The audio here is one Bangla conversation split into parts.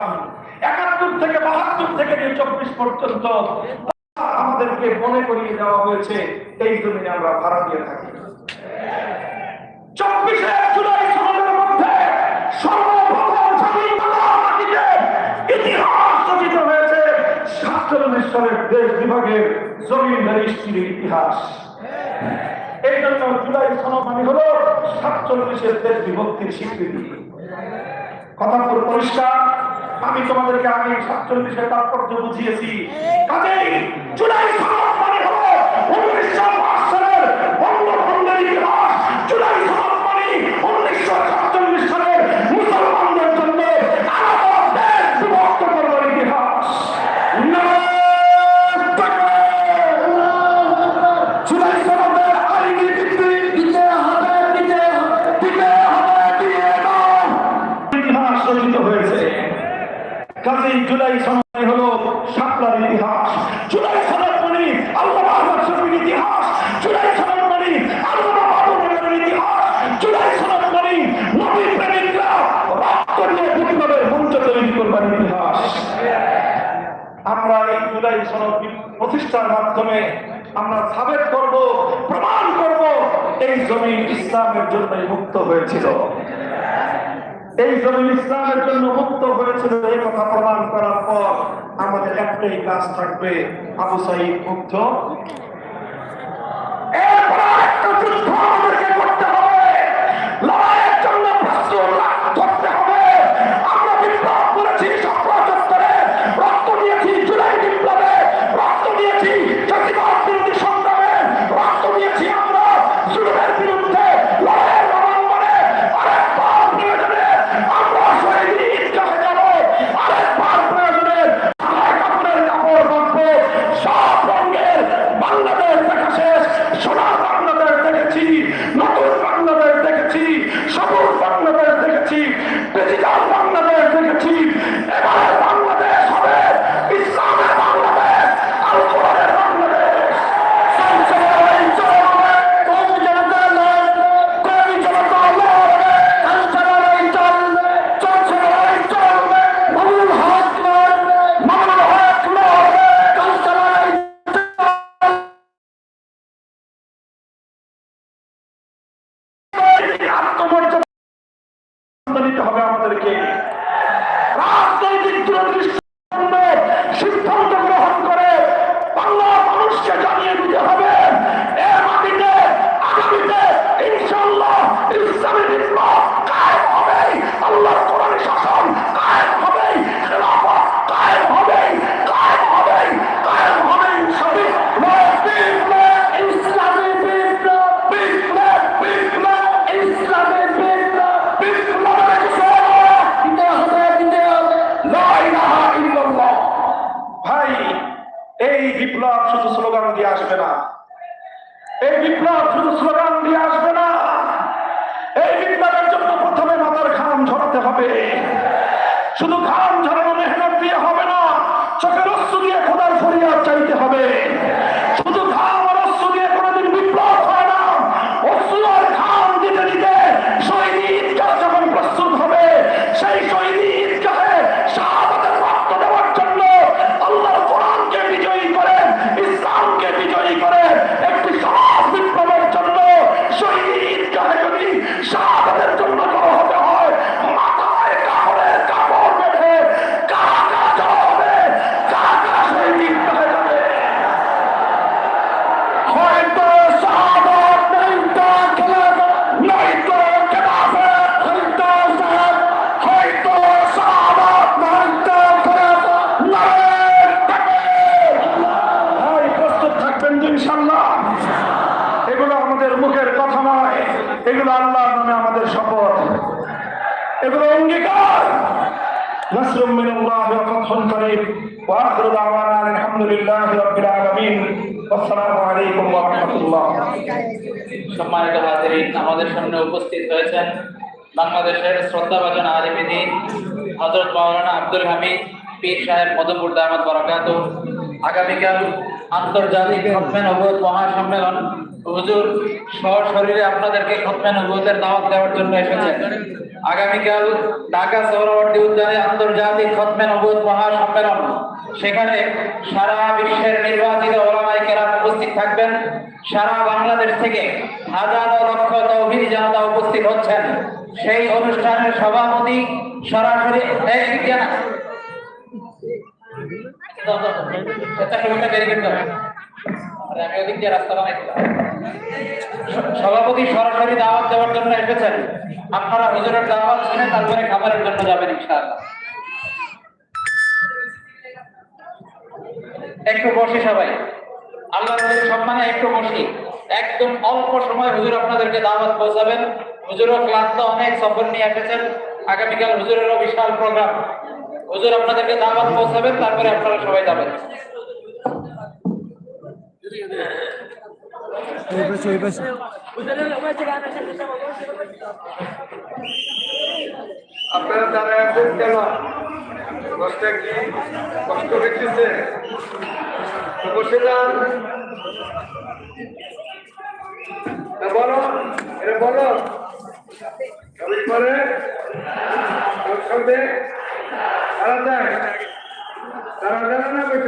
একাত্তর থেকে বাহাত্তর থেকে নিয়ে চব্বিশ পর্যন্ত আমাদেরকে মনে করিয়ে দেওয়া হয়েছে, এই জমিনে আমরা ভাড়া দিয়ে থাকি। চব্বিশে জুলাই সমাজের মধ্যে ইতিহাস দেশ বিভাগের ইতিহাস। এই জন্য জুলাই সনদ হলো সাতচল্লিশের দেশ বিভক্তির স্বীকৃতি। কথা পুরো পরিষ্কার। আমি তোমাদেরকে আগে সাতচল্লিশের তাৎপর্য বুঝিয়েছি। কাজেই জুলাই উনিশশো পাঁচ সালের ইতিহাস। জুলাই মানে জুলাই সনদ হলো শাপলার ইতিহাস। জুলাই সনদ মানে আল্লাহ ইতিহাস। জুলাই সনদ মানে মানে তৈরি করবার ইতিহাস। আমরা এই জুলাই সনদ প্রতিষ্ঠার মাধ্যমে আমরা সাবেক করব, প্রমাণ করব, এই জমিন ইসলামের জন্য মুক্ত হয়েছিল। এই জন্য ইসলামের জন্য মুক্ত হয়েছিল এই কথা প্রমাণ করার পর আমাদের একটাই কাজ থাকবে। আবু সাইদ মুক্ত রাজনৈতিক দূরদৃষ্টি গ্রহণ করে আলহামদুলিল্লাহ রবিল আলমিন। আসসালামু আলাইকুম রহমতুল্লাহ। সম্মানিত হাজিরিন, আমাদের সামনে উপস্থিত হয়েছেন বাংলাদেশের শ্রদ্ধাভাজন আলিমিদিন হজরত মাওলানা আব্দুল হামিদ, পীর সাহেব মধুপুর দামত বরাকাত। আগামীকাল আন্তর্জাতিক খতমে নবুয়ত মহাসম্মেলন। হুজুর শরীরে আপনাদেরকে খতমে নবুয়তের দাওয়াত দেওয়ার জন্য এসেছেন। আগামীকাল ঢাকা সৌরবর্তী উদ্যানে আন্তর্জাতিক খতমে নবুদ মহাসম্মেলন। সেখানে সারা বিশ্বের নির্বাচিত ওলামাই কেরাম উপস্থিত থাকবেন। সারা বাংলাদেশ থেকে হাজারো লক্ষ তৌহিদি জনতা উপস্থিত হচ্ছেন। সেই অনুষ্ঠানের সভাপতি সরাসরি এই সভাপতি সরাসরি দাওয়াত দেওয়ার জন্য এসেছেন। আপনারা হুজুরের দাওয়াত শুনে তারপরে খাবারের জন্য যাবেন একটু বসি সবাই। আল্লাহ সম্মানে একটু বসি। একদম অল্প সময় হুজুর আপনাদেরকে দাওয়াত পৌঁছাবেন। হুজুরও ক্লান্ত অনেক সফর নিয়ে এসেছেন। আগামীকাল হুজুরেরও বিশাল প্রোগ্রাম। হুজুর আপনাদেরকে দাওয়াত পৌঁছাবেন, তারপরে আপনারা সবাই যাবেন। ওই পাশে ওই পাশে আপনারা যারা আছেন, কেন? কষ্ট কি কষ্ট তো বসে যান বলো এটা বলো। করে? তারা যায়। তারা জানে না, বসে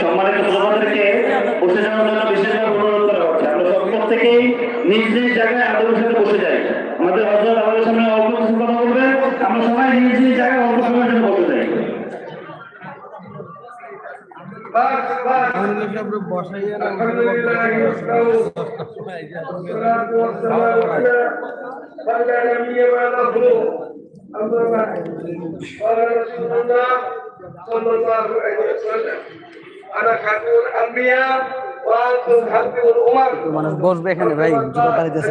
সম্মানিত জায়গায় আদবের সাথে বসে যাই। আমাদের হজরত আমাদের সবাই নিজ নিজ জায়গায় অল্প সময়ের জন্য বসে যাই। বসাইয়া মানুষ বসবে এখানে ভাই জুতা পাড়িতেছে।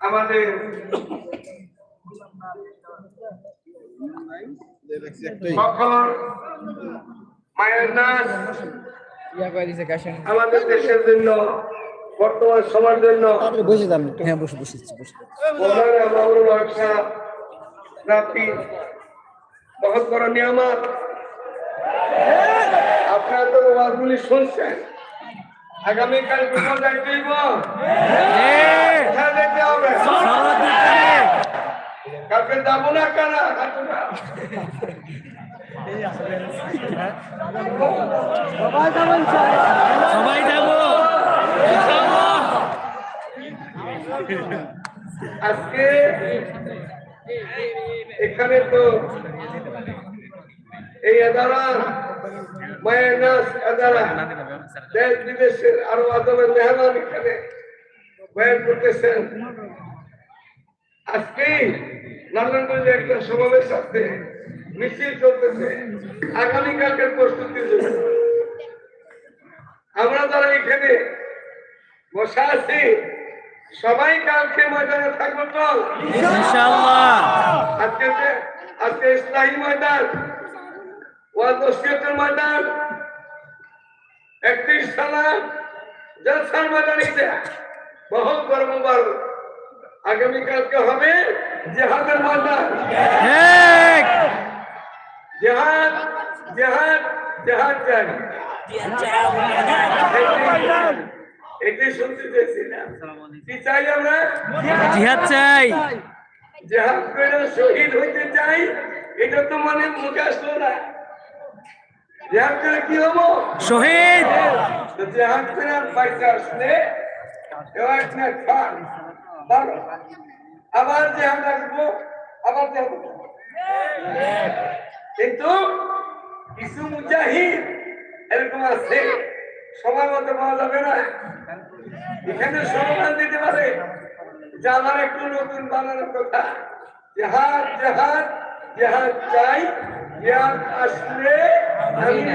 আমাদের সকল মায়ের নাচ আমাদের দেশের জন্য বর্তমান সমাজের জন্য। বসে যান হ্যাঁ বসে বসে বসে। রাত্রি বহুত বড় নিয়ামত। আপনারা তো ওয়াজগুলি শুনছেন। আগামীকাল কোথাও কোথায় যেতে হবে। কালকে যাব না কারা কাটুনা সবাই যাব আজকে এখানে তো এই আদারা মায়ের নাচ আদারা দেশ বিদেশের আরও আদমের মেহমান এখানে বয়ান করতেছেন আজকে নারায়ণগঞ্জে একটা সমাবেশ আছে মিছিল চলতেছে। আগামীকালকের প্রস্তুতির জন্য আমরা যারা এখানে বসা আছি সবাই কালকে ময়দানে থাকব তো আজকে আজকে ইসলাহী ময়দান ওয়াদসিয়তের ময়দান একত্রিশ সালা জলসার ময়দান বহুত বড় মুবারক আগামীকালকে হবে জেহাদের ময়দান। ঠিক জেহাদ জেহাদ জেহাদ চাই এটি- এটি শুনতে চেয়েছি না। কি চাই আমরা? জিহাদ চাই। জেহাদ করে শহীদ হইতে চাই এটা তো মানে মুখে আসলো না। জেহাদ করে কি হব? শহীদ। তো জেহাদ করে আর পয়সা আসলে এবার একটা খান। ভালো যে আমরা আসব আবার কিন্তু কিছু মুজাহিদ এরকম আছে সবার মতো পাওয়া যাবে না। এখানে সমাধান দিতে পারে। যে আমার একটু নতুন বানানোর কথা জেহাদ জেহাদ জেহাদ চাই জেহাদ আসলে আমি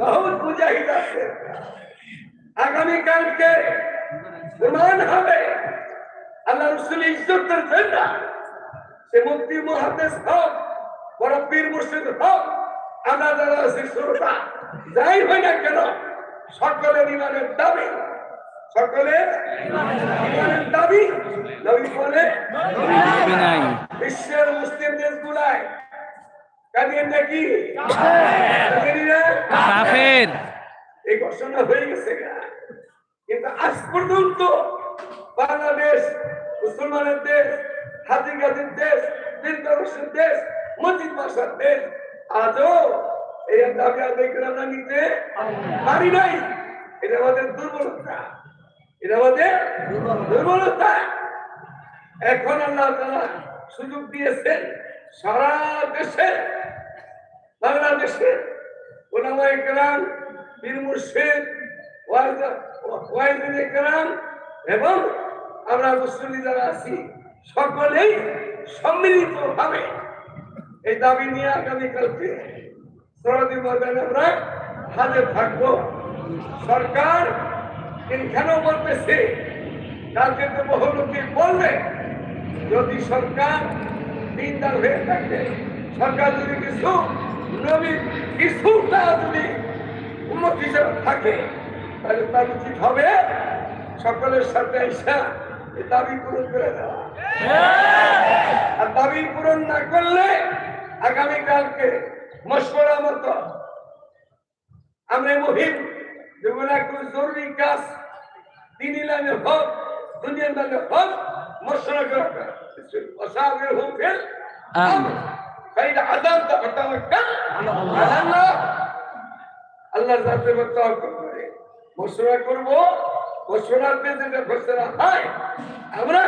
বহুত মুজাহিদ আছে। আগামীকালকে প্রমাণ হবে। আল্লাহ রসুল ইজ্জতের জন্য সে মুক্তি মহাদেশ হোক, বড় পীর মুর্শিদ হোক আমরা যারা যাই হয় না কেন, সকলের ইমানের দাবি, সকলের ইমানের দাবি নবী বলে। বিশ্বের মুসলিম দেশগুলায় কাদিয়ান নাকি? কাফের। এই ঘোষণা হয়ে গেছে। কিন্তু আজ পর্যন্ত বাংলাদেশ, মুসলমানের দেশ হাজি গাজির দেশ বৃন্দাবসের দেশ, মসজিদ মাসার দেশ, আজও এই দাবি আদায় করে আমরা নিতে পারি নাই। এটা আমাদের দুর্বলতা। এটা আমাদের দুর্বলতা। এখন আল্লাহ তাআলা সুযোগ দিয়েছেন সারা দেশে বাংলাদেশের ওলামায়ে কেরাম পীর মুর্শিদ ওয়াইদিনে কেরাম এবং আমরা মুসলিম যারা আছি, সকলেই সম্মিলিত ভাবে এই দাবি নিয়ে আগামীকালকে সরদি ময়দানে আমরা হাজির থাকব। সরকার এখানেও বলতেছে? কালকে তো বহু লোকে বলবে, যদি সরকার দিনদার হয়ে থাকে, সরকার যদি কিছু নবীন কিছুটা যদি উন্নত হিসেবে থাকে তাহলে তার উচিত হবে সকলের সাথে এসা এই দাবি পূরণ করে দেওয়া আর দাবি পূরণ না করলে আগামীকালকে মশকরা মতো আমরা মহিম যেগুলো একটু জরুরি কাজ দিন ইলামে হোক দুনিয়ার দামে হোক মশলা করে অসাবের হোক ফেল آمين. فإذا عزمت فتوكل على الله করে মশলা করব মশলাতে যেটা ঘোষণা হয়। আমরা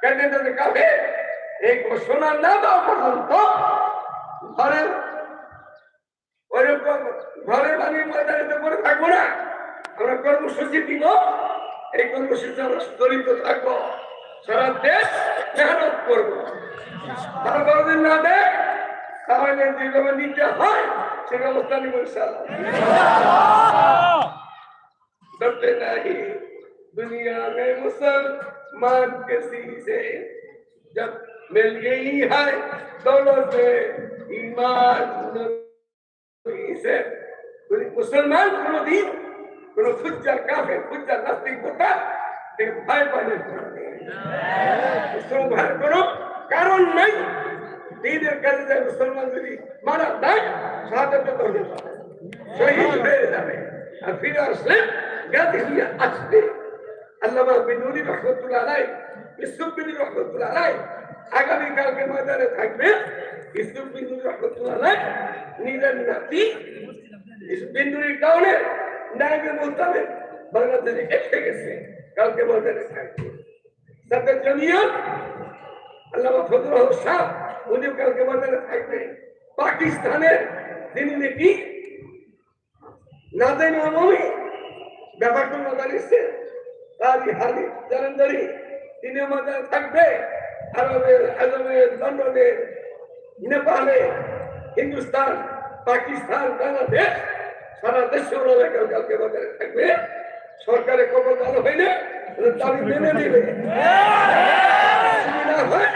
ক্যান্ডিডেট কাবে এই ঘোষণা না দেওয়া পর্যন্ত ঘরের ওইরকম ঘরে বাড়ির ময়দানিতে পরে থাকব না। আমরা কর্মসূচি দিব। এই কর্মসূচি আমরা জড়িত থাকব। সারা দেশ মেহনত করব। তারা কোনদিন না দেয়, তাহলে নিতে হয় সে ব্যবস্থা নিব ডরতে নাহি দুনিয়া মে মুসলমান কিসি সে। জব মিল গই হ্যায় দৌলত ইমান সে। মুসলমান কোনদিন কোন ফুজ্জার কাফের ফুজ্জার নাস্তিক হতা ভয় পাবে মুসলমান কোনো কারণ নাই। দিনের কাজে যায় মুসলমান যদি মারা দেয় শাহাদাতে হয়ে শহীদ হয়ে যাবে। আর ফিরে আসলে গাছে গিয়ে আসবে। আল্লামা বিনুরি রহমতুল্লাহ আলাই ইসুফ বিন রহমতুল্লাহ আলাই আগামী কালকে ময়দানে থাকবে ইসুফ বিনুরি রহমতুল্লাহ আলাই নিজের নাতি বিন্দুরির কারণে নায়কের মোতাবেক বাংলাদেশে এসে গেছে। কালকে ময়দানে থাকবে। সাথে জমিয়ত আল্লামা ফজল শাহ উনিও কালকে ময়দানে থাকবে। পাকিস্তানের তিনি নাকি নাদেন আমমি ব্যাপারটা মজা নিচ্ছে তারই হালি থাকবে। আরবের আজমের লন্ডনের নেপালে, হিন্দুস্তান, পাকিস্তান, বাংলাদেশ, সারা দেশে ওরা কাল কালকে বাজারে থাকবে। সরকারের কবল ভালো হইলে দাবি মেনে নেবে। হয়।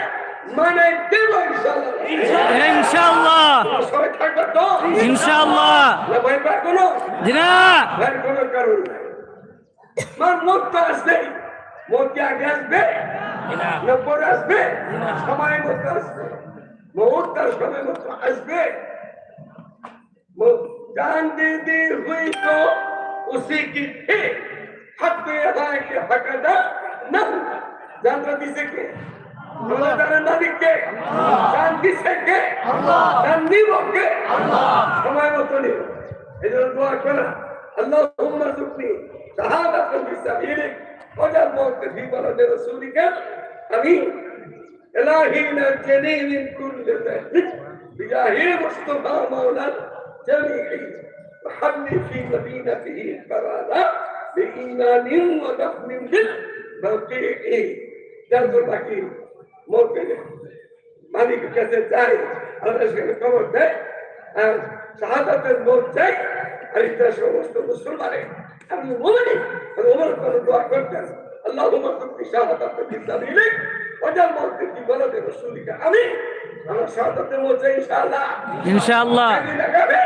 মানে দেব ইনশাল্লাহ ইনশাআল্লাহ সবাই থাকবে তো ইনশাআল্লাহ না ভয় পায় কোনো জি না ভয়ের কোনো কারণ নাই মার মত তো আসবে মত কি আগে আসবে না পরে আসবে সময় মতো আসবে মত তার সময় মতো আসবে वो जान दे दी हुई तो उसी की थी हक पे अदा के हक अदा न हुआ। जान तो किसे के Allah জানেন না দিকে জান কিসে কে জান নিব কে সময় মতো নিব এই জন্য দোয়া করা اللهم ارزقني شهادة في سبيلك وجعل موت في بلد رسولك امين الهي نجني من كل ذنب بجاه مصطفى مولانا جميعي وحمل في مدينته البرادة بإيمان ودفن بالبقيع جلد মরবে না মালিকের কাছে যায় আল্লাহ সেখানে খবর দেয় আর শাহাদাতের মত চাই আর এটা সমস্ত মুসলমানে আমি মোমেনি আমি ওমর করে দোয়া করতেন আল্লাহ ওমর করতে শাহাদাতের চিন্তা দিলে ওটার মধ্যে কি বলা দেবে সুদিকে আমি আমার শাহাদাতের মত চাই ইনশাআল্লাহ। ইনশাআল্লাহ। লাগাবে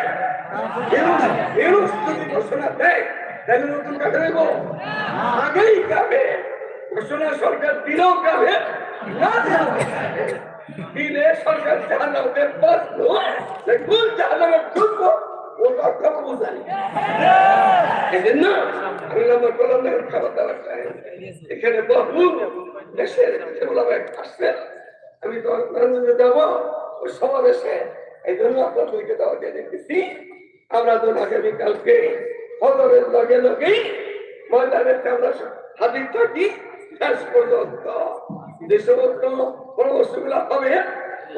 এরুস এরুস যদি ঘোষণা দেয় তাহলে নতুন কাকে দেবো। আগেই কাবে ঘোষণা সরকার দিলেও কাবে দিলে আমি খাবার দাবার এখানে বহু আমি তো যাব ওই সমাবেশে এই জন্য আপনাদেরকে দাওয়া দিয়ে দেখতেছি। আমরা তো আগামী কালকে হজরের লগে লগেই ময়দানের আমরা হাজির থাকি শেষ পর্যন্ত যে সমস্ত পরামর্শগুলো হবে।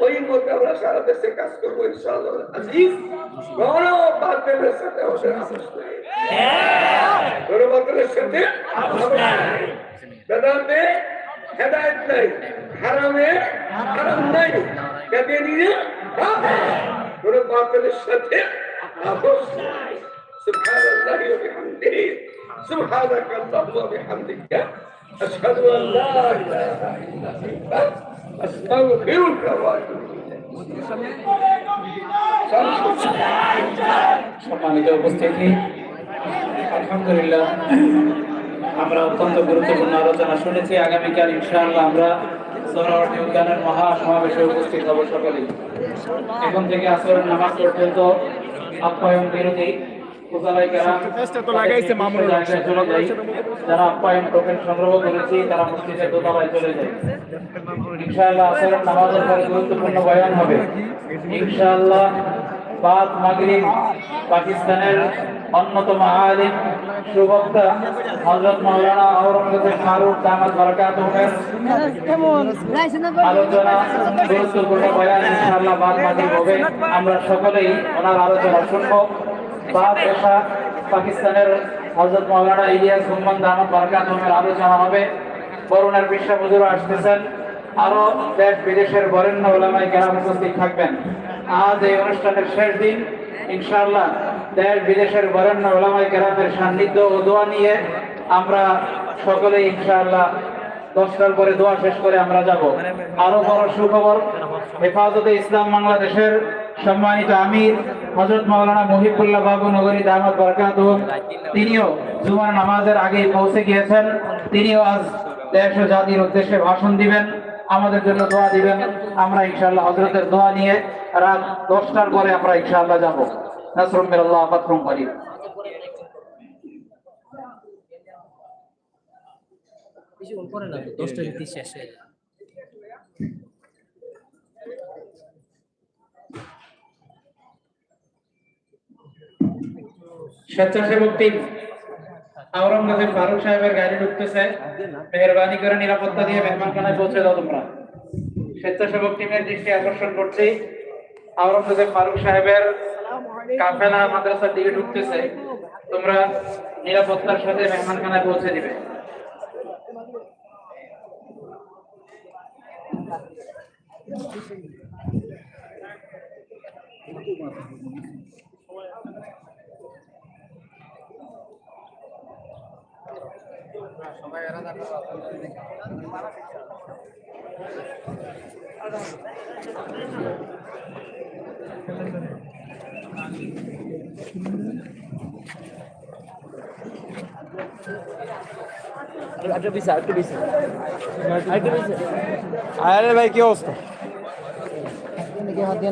ওই মধ্যে আমরা সারা দেশে কাজ করব ইনশাআল্লাহ। সাথে আমাদের আপোষ সাথে আপোষ নেই বেদান্তে হেদায়েত নাই, হারামে হারাম নাই বেদিনে কোনো বাতিলের সাথে আপোষ নাই। সুবহানাল্লাহি ওয়া বিহামদিহি, সুবহানাকাল্লাহু ওয়া বিহামদিকা أشهد أن لا إله إلا أنت أستغفرك وأتوب إليك সম্মানিত উপস্থিতি আলহামদুলিল্লাহ আমরা অত্যন্ত গুরুত্বপূর্ণ আলোচনা শুনেছি আগামীকাল ইনশাআল্লাহ আমরা সোনারটি উদ্যানের মহা সমাবেশে উপস্থিত হব সকলেই এখন থেকে আসরের নামাজ পর্যন্ত আপ্যায়ন বিরতি যারা আপ্যায়ন টোকেন সংগ্রহ করেছি তারা মসজিদের দোতলায় চলে যায়। ইনশাআল্লাহ আসরের নামাজের পরে গুরুত্বপূর্ণ বয়ান হবে। ইনশাআল্লাহ বাদ মাগরিব পাকিস্তানের অন্যতম আলিম সুবক্তা হযরত মাওলানা আওরঙ্গজেব ফারুক দামাত বারাকাতুহের আলোচনা গুরুত্বপূর্ণ বয়ান ইনশাআল্লাহ বাদ মাগরিব হবে। আমরা সকলেই ওনার আলোচনা শুনব। পাকিস্তানের হযরত মাওলানা ইলিয়াস হুম্মান দামাত বারাকাতুহের আলোচনা হবে। করোনার বিশ্ব হুজুর আসতেছেন। আরও দেশ বিদেশের বরেণ্য ওলামাই কেরাম উপস্থিত থাকবেন। আজ এই অনুষ্ঠানের শেষ দিন। ইনশাআল্লাহ দেশ বিদেশের বরেণ্য ওলামাই কেরামের সান্নিধ্য ও দোয়া নিয়ে আমরা সকলে ইনশাআল্লাহ দশটার পরে দোয়া শেষ করে আমরা যাব। আরও বড় সুখবর, হেফাজতে ইসলাম বাংলাদেশের সম্মানিত আমির হজরত মাওলানা মহিবুল্লাহ বাবু নগরী দাহমদ বরকাত তিনিও জুমার নামাজের আগে পৌঁছে গিয়েছেন। তিনিও আজ দেশ ও জাতির উদ্দেশ্যে ভাষণ দিবেন, আমাদের জন্য দোয়া দিবেন। আমরা ইনশাআল্লাহ হজরতের দোয়া নিয়ে রাত দশটার পরে আমরা ইনশাআল্লাহ যাব। নাসরুম মিনাল্লাহ ফাতহুম করিম। কিছুক্ষণ পরে না দশটা ভিত্তি শেষ হয়ে যায়। স্বেচ্ছাসেবক টিম আওরঙ্গজেব ফারুক সাহেবের গাড়ি ঢুকতেছে। মেহরবানি করে নিরাপত্তা দিয়ে মেহমানখানায় পৌঁছে দাও তোমরা। স্বেচ্ছাসেবক টিমের দৃষ্টি আকর্ষণ করছি। আওরঙ্গজেব ফারুক সাহেবের কাফেলা মাদ্রাসার দিকে ঢুকতেছে। তোমরা নিরাপত্তার সাথে মেহমানখানায় পৌঁছে দিবে। আরে ভাই কি অবস্থা? এই যে আপনি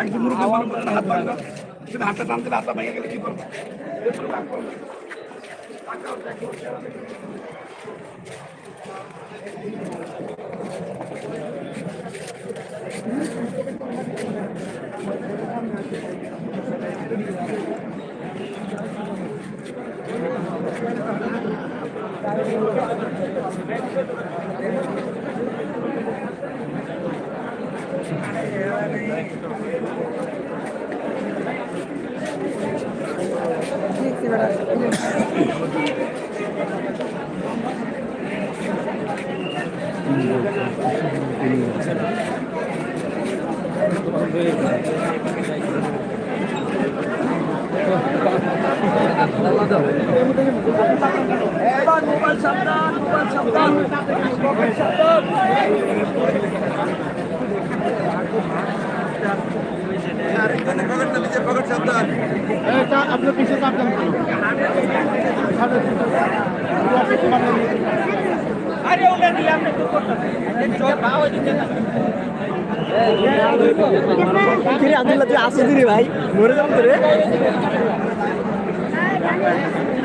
একজন মুরুখের মানুষ হাত ভাঙা সেটা হাতটা টানতে হাতটা ভেঙে গেলে কি এরপরে রাগ করব। কিরে আব্দুল্লাহ তুই আসিস দিরে ভাই মরে যাব রে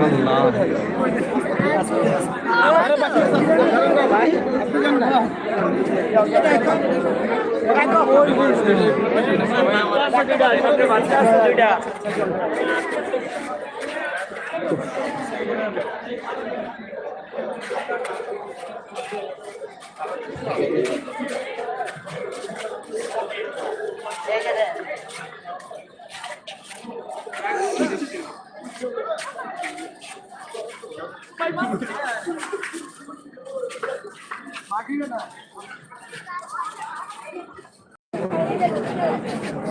মাগিবে না Thank you.